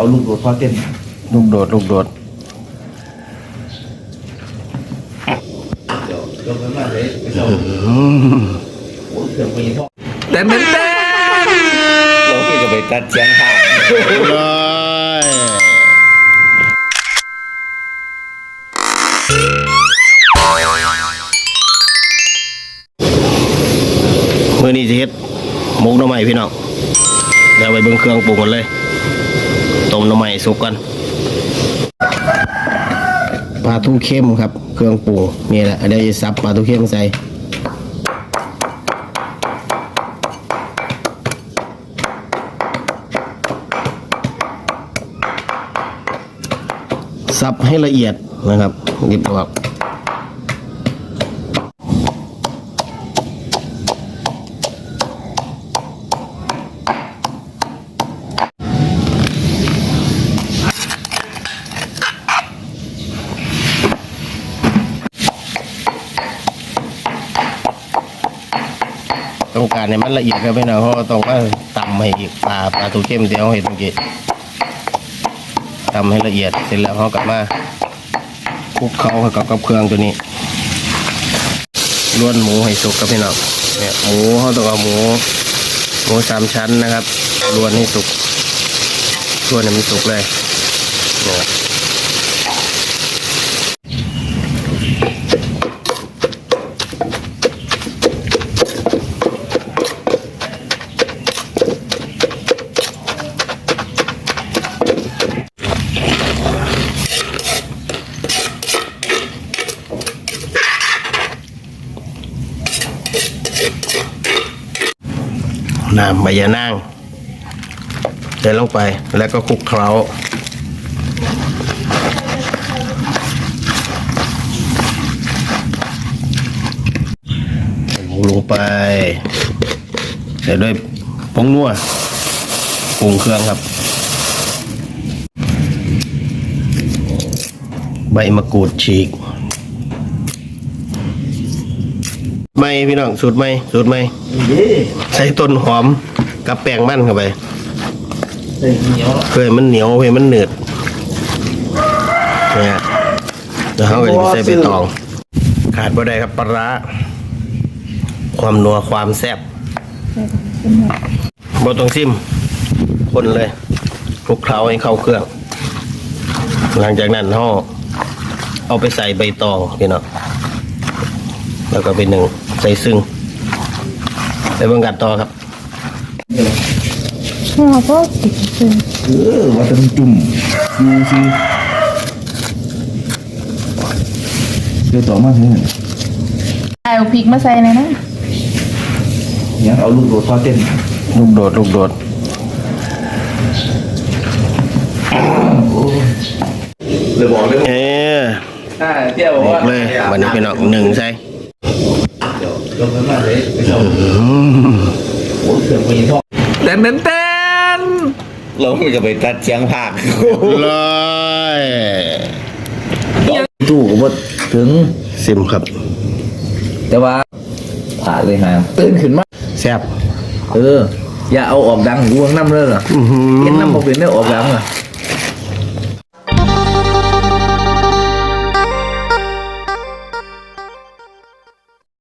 เอาลูกโดดพอเต้นลูกโดดลูกโดดเดี๋ยวเดี๋ยวมันมาเลยไปเอาโอ้ยเครื่องไปยี่ห้อเต้นเต้นเต้นเราก็จะไปตัดเสียงข้างเลยมือนี้จะเฮ็ดหมุกหน่อไม้พี่น้องเดี๋ยวไปเบิ่งเครื่องปรุงกันเลย ต้มน้ำใหม่สุกกันปลาทูเข้มครับ เครื่องปรุงนี่แหละเดี๋ยวจะซับปลาทูเข้มใส่ซับให้ละเอียดนะครับหยิบออก ต้องการให้มันละเอียดครับพี่น้องเพราะต้องว่าตำให้อีกปลาปลาตูเข้มที่เราเห็นเมื่อกี้ตำให้ละเอียดเสร็จแล้วเขากลับมาคลุกเคล้ากับกับเครื่องตัวนี้ล้วนหมูให้สุกครับพี่น้องเนี่ยหมูเขาต้องเอาหมูหมูสามชั้นนะครับล้วนให้สุกล้วนให้มันสุกเลยเนี่ย น้ำใบยานางใส่ลงไปแล้วก็คลุกเคล้าหมูลงไปใส่ด้วยผงนัวปรุงเครื่องครับ ใบมะกรูดฉีก ไม่พี่น้องสูตรไม่สูตรไม่เย้ใส่ต้นหอมกับแป้งมันเข้าไปเต้นเหนียวเพื่อให้มันเหนียวเพื่อให้มันหนืดเนี่ยแล้วเขาก็จะไปใส่ใบตอง ขาดบ่ได้ครับปลาร้าความนัวความแซ่บบ่ต้องซิม คนเลยคลุกเคล้าให้เข้าเครื่อง หลังจากนั้นเขาเอาไปใส่ใบตองพี่น้องแล้วก็ไปหนึ่ง ใส่ซึ่งไปเบิ่งกันต่อครับพ่อพ่อติดเป็นเออว่าจะจุ่มดูสิเดี๋ยวต่อมาถึงเอาพริกมาใส่เลยนะยังเอาลูกโดดพอเต้นลูกโดดลูกโดดเลยบอกเลยเอ๊ะอ่าเจ้าบอกบอว่ากเลยวันนี้พี่น้องหนึ่งใช่ เดี๋ยวเดี๋ยวมันมาเลยไปเอาโอ้ยเครื่องไปยี่ห้อเต้นเต้นเต้นเราก็จะไปตัดเสียงภาคเลยตู้ก็บ่ถึงซิมครับ แต่ว่าผ่าเลยฮะตื่นขึ้นมาแซ่บเอออย่าเอาออกดังกูวงน้ำเลยเหรออื้อหือเห็นน้ำบอกเป็นได้ออกดังอะ